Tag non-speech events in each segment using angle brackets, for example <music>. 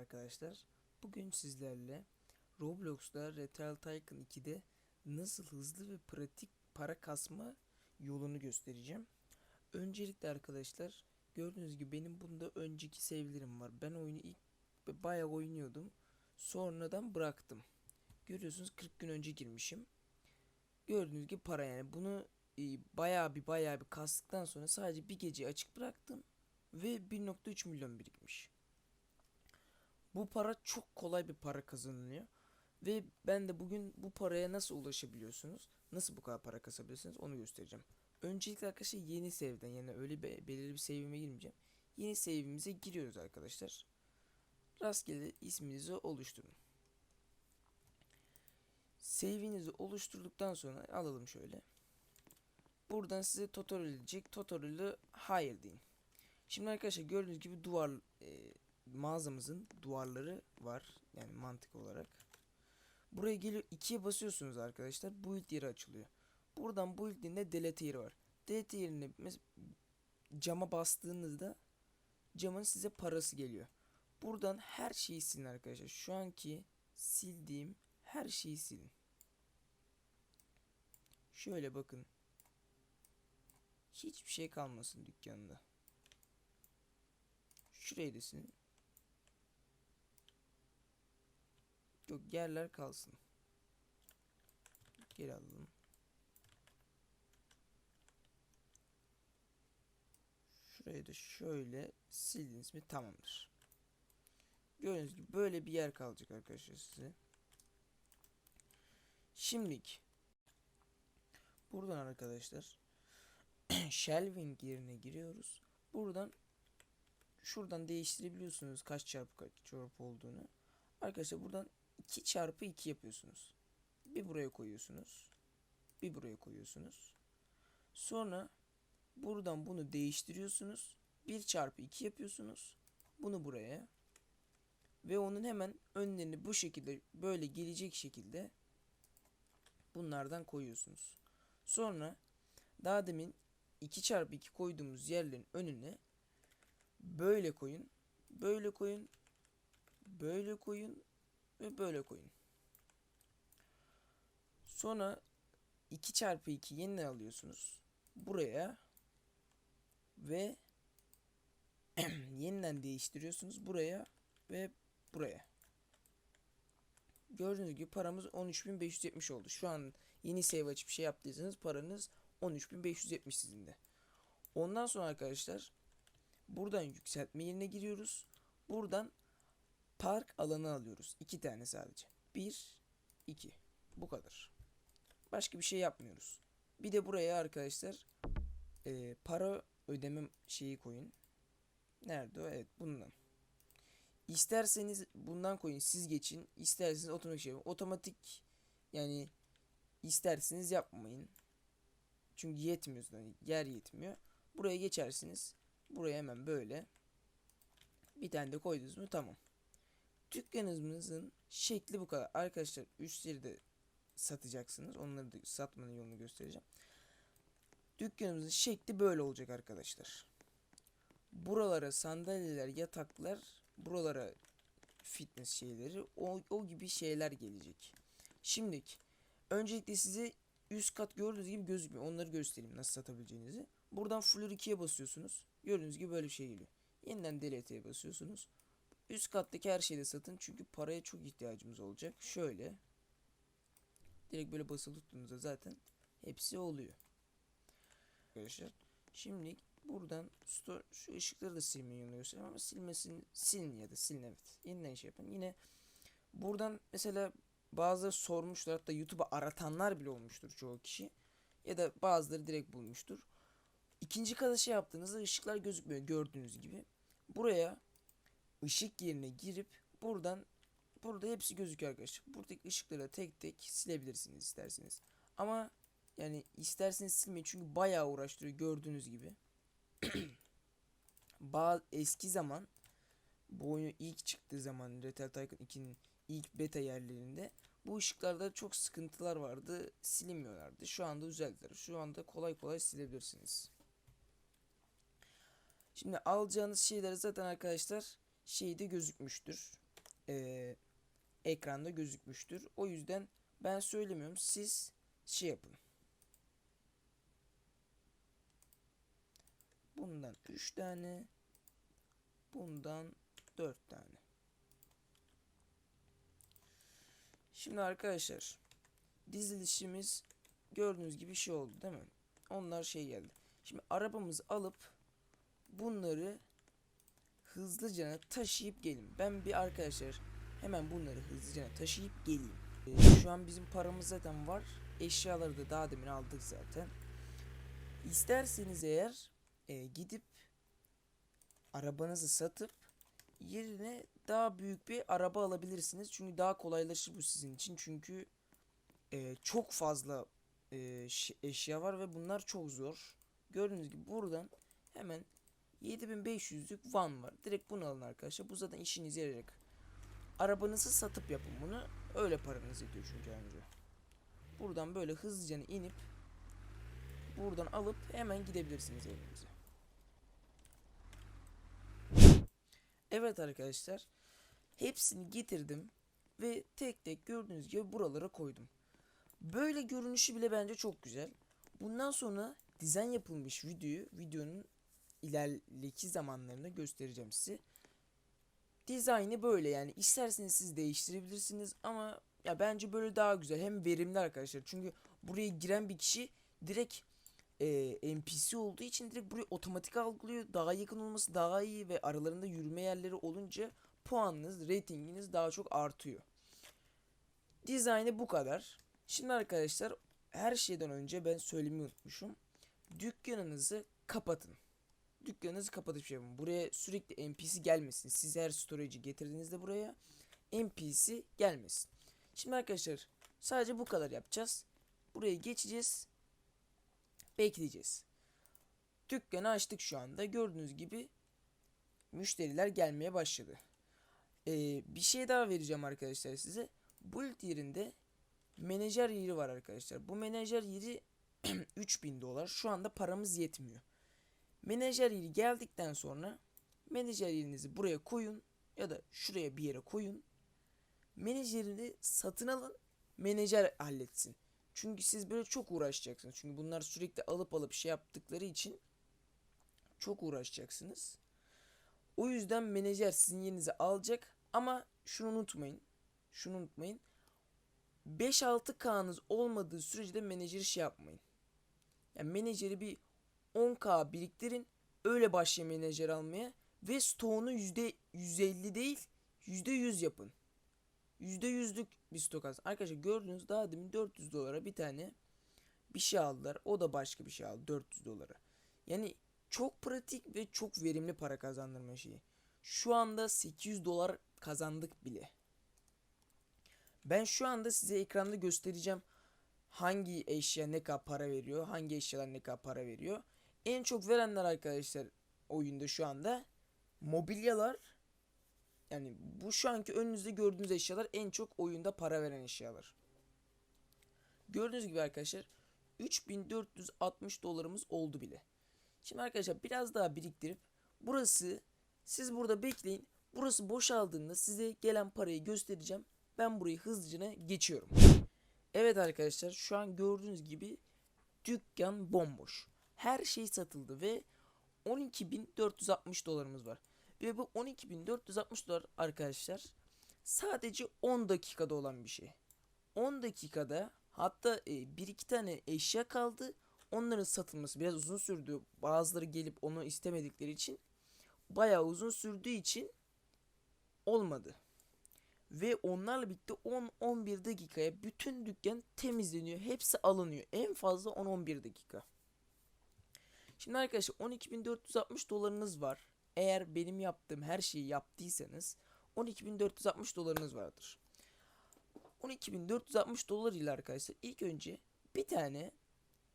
arkadaşlar. Bugün sizlerle Roblox'ta Retral Tycoon 2'de nasıl hızlı ve pratik para kasma yolunu göstereceğim. Öncelikle arkadaşlar gördüğünüz gibi benim bunda önceki sevgilerim var. Ben oyunu ilk bayağı oynuyordum. Sonradan bıraktım. Görüyorsunuz 40 gün önce girmişim. Gördüğünüz gibi para yani bunu e, bayağı bir bayağı bir kastıktan sonra sadece bir gece açık bıraktım ve 1.3 milyon birikmiş. Bu para çok kolay bir para kazanılıyor. Ve ben de bugün bu paraya nasıl ulaşabiliyorsunuz? Nasıl bu kadar para kasabilirsiniz onu göstereceğim. Öncelikle arkadaşlar yeni save'den yani öyle be- belirli bir save'ime girmeyeceğim. Yeni save'imize giriyoruz arkadaşlar. Rastgele isminizi oluşturun. Save'inizi oluşturduktan sonra alalım şöyle. Buradan size tutorial edecek. Tutorial'ı hayır deyin. Şimdi arkadaşlar gördüğünüz gibi duvar e, mağazamızın duvarları var. Yani mantık olarak. Buraya geliyor ikiye basıyorsunuz arkadaşlar. Build yeri açılıyor. Buradan build yerine delete yeri var. Delete yerine cama bastığınızda camın size parası geliyor. Buradan her şeyi silin arkadaşlar. Şu anki sildiğim her şeyi silin. Şöyle bakın. Hiçbir şey kalmasın dükkanında. Şurayı da silin. Yok yerler kalsın. Geri alalım. Şurayı da şöyle sildiniz mi tamamdır. Gördüğünüz gibi böyle bir yer kalacak arkadaşlar size. Şimdilik buradan arkadaşlar <clears throat> shelving yerine giriyoruz. Buradan şuradan değiştirebiliyorsunuz kaç çarpı kaç çarpı olduğunu. Arkadaşlar buradan 2 çarpı 2 yapıyorsunuz. Bir buraya koyuyorsunuz. Bir buraya koyuyorsunuz. Sonra buradan bunu değiştiriyorsunuz. 1 çarpı 2 yapıyorsunuz. Bunu buraya. Ve onun hemen önlerini bu şekilde böyle gelecek şekilde bunlardan koyuyorsunuz. Sonra daha demin 2 çarpı 2 koyduğumuz yerlerin önüne böyle koyun. Böyle koyun. Böyle koyun ve böyle koyun. Sonra 2 çarpı 2 yeniden alıyorsunuz. Buraya ve <clears throat> yeniden değiştiriyorsunuz buraya ve buraya. Gördüğünüz gibi paramız 13.570 oldu. Şu an yeni save açıp şey yaptıysanız paranız 13.570 sizin de. Ondan sonra arkadaşlar buradan yükseltme yerine giriyoruz. Buradan park alanı alıyoruz. İki tane sadece. Bir, iki. Bu kadar. Başka bir şey yapmıyoruz. Bir de buraya arkadaşlar e, para ödeme şeyi koyun. Nerede o? Evet bundan. İsterseniz bundan koyun siz geçin. İsterseniz otomatik şey. Otomatik yani isterseniz yapmayın. Çünkü yetmiyor yani yer yetmiyor. Buraya geçersiniz. Buraya hemen böyle. Bir tane de koydunuz mu tamam. Dükkanımızın şekli bu kadar. Arkadaşlar üstleri de satacaksınız. Onları da satmanın yolunu göstereceğim. Dükkanımızın şekli böyle olacak arkadaşlar. Buralara sandalyeler, yataklar, buralara fitness şeyleri, o, o gibi şeyler gelecek. Şimdilik öncelikle size üst kat gördüğünüz gibi gözükmüyor. Onları göstereyim nasıl satabileceğinizi. Buradan Fleur 2'ye basıyorsunuz. Gördüğünüz gibi böyle bir şey geliyor. Yeniden delete'ye basıyorsunuz. Üst kattaki her şeyi de satın çünkü paraya çok ihtiyacımız olacak. Şöyle. Direkt böyle basılı tuttuğunuzda zaten hepsi oluyor. Arkadaşlar. Şimdi buradan store, şu ışıkları da silmeyi göstereyim ama silmesin silin ya da silin evet. Yeniden şey yapın. Yine buradan mesela bazıları sormuşlar hatta YouTube'a aratanlar bile olmuştur çoğu kişi. Ya da bazıları direkt bulmuştur. İkinci kata şey yaptığınızda ışıklar gözükmüyor gördüğünüz gibi. Buraya ışık yerine girip buradan burada hepsi gözüküyor arkadaşlar. Buradaki ışıkları tek tek silebilirsiniz isterseniz. Ama yani isterseniz silmeyin çünkü bayağı uğraştırıyor gördüğünüz gibi. <clears throat> Bazı eski zaman bu oyunu ilk çıktığı zaman Retell Tycoon 2'nin ilk beta yerlerinde bu ışıklarda çok sıkıntılar vardı. Silinmiyorlardı. Şu anda düzeldiler. Şu anda kolay kolay silebilirsiniz. Şimdi alacağınız şeyler zaten arkadaşlar şeyde gözükmüştür. eee, ekranda gözükmüştür. O yüzden ben söylemiyorum. Siz şey yapın. Bundan 3 tane. Bundan 4 tane. Şimdi arkadaşlar dizilişimiz gördüğünüz gibi şey oldu değil mi? Onlar şey geldi. Şimdi arabamızı alıp bunları hızlıca taşıyıp gelin. Ben bir arkadaşlar hemen bunları hızlıca taşıyıp geleyim. Ee, şu an bizim paramız zaten var. Eşyaları da daha demin aldık zaten. İsterseniz eğer e, gidip arabanızı satıp yerine daha büyük bir araba alabilirsiniz. Çünkü daha kolaylaşır bu sizin için. Çünkü e, çok fazla e, eşya var ve bunlar çok zor. Gördüğünüz gibi buradan hemen 7500'lük van var. Direkt bunu alın arkadaşlar. Bu zaten işinize yarayacak. Arabanızı satıp yapın bunu. Öyle paranız ediyor çünkü önce. Buradan böyle hızlıca inip buradan alıp hemen gidebilirsiniz evinize. Evet arkadaşlar. Hepsini getirdim ve tek tek gördüğünüz gibi buralara koydum. Böyle görünüşü bile bence çok güzel. Bundan sonra dizayn yapılmış videoyu videonun ileriki zamanlarında göstereceğim size. Dizaynı böyle yani isterseniz siz değiştirebilirsiniz ama ya bence böyle daha güzel hem verimli arkadaşlar. Çünkü buraya giren bir kişi direkt e, NPC olduğu için direkt burayı otomatik algılıyor. Daha yakın olması daha iyi ve aralarında yürüme yerleri olunca puanınız, ratinginiz daha çok artıyor. Dizaynı bu kadar. Şimdi arkadaşlar her şeyden önce ben söylemeyi unutmuşum. Dükkanınızı kapatın. Dükkanınızı kapatıp şey yapın. Buraya sürekli NPC gelmesin. Siz her storage'i getirdiğinizde buraya NPC gelmesin. Şimdi arkadaşlar sadece bu kadar yapacağız. Buraya geçeceğiz. Bekleyeceğiz. Dükkanı açtık şu anda. Gördüğünüz gibi müşteriler gelmeye başladı. Ee, bir şey daha vereceğim arkadaşlar size. Build yerinde menajer yeri var arkadaşlar. Bu menajer yeri <clears throat> 3000 dolar. Şu anda paramız yetmiyor. Menajer yeri geldikten sonra menajer yerinizi buraya koyun ya da şuraya bir yere koyun. Menajerini satın alın. Menajer halletsin. Çünkü siz böyle çok uğraşacaksınız. Çünkü bunlar sürekli alıp alıp şey yaptıkları için çok uğraşacaksınız. O yüzden menajer sizin yerinizi alacak ama şunu unutmayın. Şunu unutmayın. 5-6K'nız olmadığı sürece de menajeri şey yapmayın. Yani menajeri bir 10K biriktirin. Öyle başlayın menajer almaya. Ve stoğunu %150 değil %100 yapın. %100'lük bir stok alsın. Arkadaşlar gördüğünüz daha demin 400 dolara bir tane bir şey aldılar. O da başka bir şey aldı 400 dolara. Yani çok pratik ve çok verimli para kazandırma şeyi. Şu anda 800 dolar kazandık bile. Ben şu anda size ekranda göstereceğim hangi eşya ne kadar para veriyor, hangi eşyalar ne kadar para veriyor. En çok verenler arkadaşlar oyunda şu anda mobilyalar yani bu şu anki önünüzde gördüğünüz eşyalar en çok oyunda para veren eşyalar. Gördüğünüz gibi arkadaşlar 3460 dolarımız oldu bile. Şimdi arkadaşlar biraz daha biriktirip burası siz burada bekleyin. Burası boşaldığında size gelen parayı göstereceğim. Ben burayı hızlıca geçiyorum. Evet arkadaşlar şu an gördüğünüz gibi dükkan bomboş. Her şey satıldı ve 12.460 dolarımız var. Ve bu 12.460 dolar arkadaşlar sadece 10 dakikada olan bir şey. 10 dakikada hatta e, bir iki tane eşya kaldı. Onların satılması biraz uzun sürdü. Bazıları gelip onu istemedikleri için bayağı uzun sürdüğü için olmadı. Ve onlarla birlikte 10-11 dakikaya bütün dükkan temizleniyor. Hepsi alınıyor. En fazla 10-11 dakika. Şimdi arkadaşlar 12.460 dolarınız var. Eğer benim yaptığım her şeyi yaptıysanız 12.460 dolarınız vardır. 12.460 dolar ile arkadaşlar ilk önce bir tane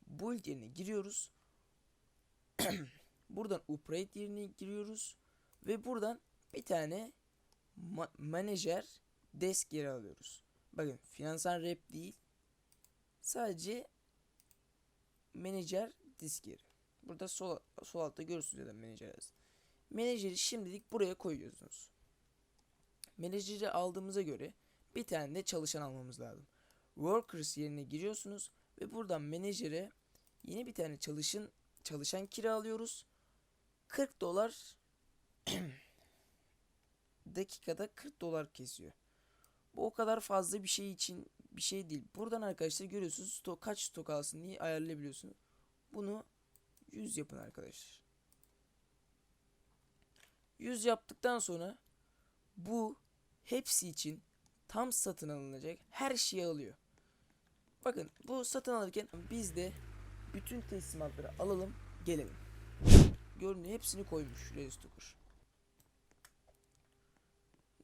build yerine giriyoruz. <clears throat> buradan upright yerine giriyoruz. Ve buradan bir tane ma manager desk yeri alıyoruz. Bakın finansal rap değil. Sadece manager disk yeri. Burada sol, sol altta görürsünüz manager yazın. Menajeri şimdilik buraya koyuyorsunuz. menajeri aldığımıza göre bir tane de çalışan almamız lazım. Workers yerine giriyorsunuz ve buradan menajere yeni bir tane çalışın çalışan kiralıyoruz. 40 dolar <clears throat> dakikada 40 dolar kesiyor. Bu o kadar fazla bir şey için bir şey değil. Buradan arkadaşlar görüyorsunuz stok kaç stok alsın diye ayarlayabiliyorsunuz. Bunu 100 yapın arkadaşlar. 100 yaptıktan sonra bu hepsi için tam satın alınacak her şeyi alıyor. Bakın bu satın alırken biz de bütün teslimatları alalım gelelim. Görünüyor hepsini koymuş Restokur.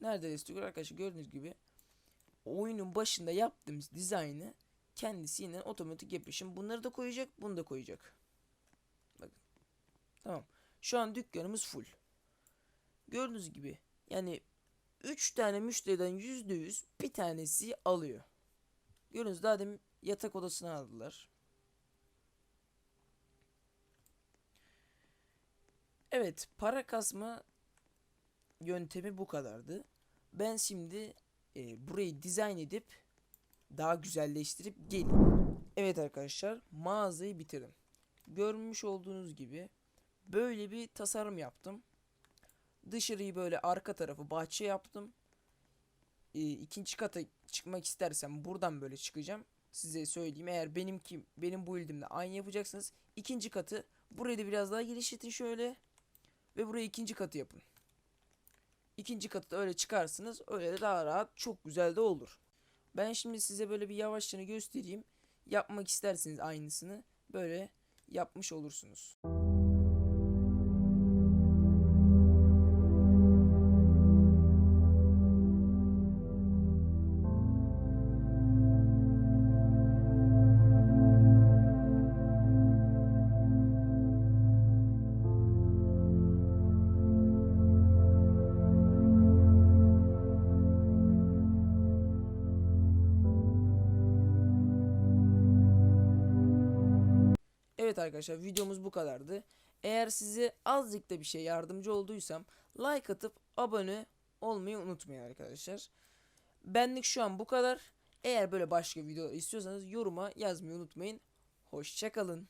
Nerede Restokur arkadaşlar gördüğünüz gibi oyunun başında yaptığımız dizaynı kendisi yine otomatik yapıyor. Şimdi bunları da koyacak bunu da koyacak. Tamam. Şu an dükkanımız full. Gördüğünüz gibi yani 3 tane müşteriden %100 bir tanesi alıyor. Gördüğünüz daha demin yatak odasını aldılar. Evet para kasma yöntemi bu kadardı. Ben şimdi e, burayı dizayn edip daha güzelleştirip geleyim. Evet arkadaşlar mağazayı bitirdim. Görmüş olduğunuz gibi böyle bir tasarım yaptım. Dışarıyı böyle arka tarafı bahçe yaptım. E, ikinci kata çıkmak istersem buradan böyle çıkacağım. Size söyleyeyim eğer benimki benim bu build'imle aynı yapacaksınız. ikinci katı burayı da biraz daha genişletin şöyle. Ve buraya ikinci katı yapın. İkinci katı da öyle çıkarsınız. Öyle de daha rahat çok güzel de olur. Ben şimdi size böyle bir yavaşça göstereyim. Yapmak isterseniz aynısını böyle yapmış olursunuz. Evet arkadaşlar videomuz bu kadardı. Eğer size azıcık da bir şey yardımcı olduysam like atıp abone olmayı unutmayın arkadaşlar. Benlik şu an bu kadar. Eğer böyle başka video istiyorsanız yoruma yazmayı unutmayın. Hoşçakalın.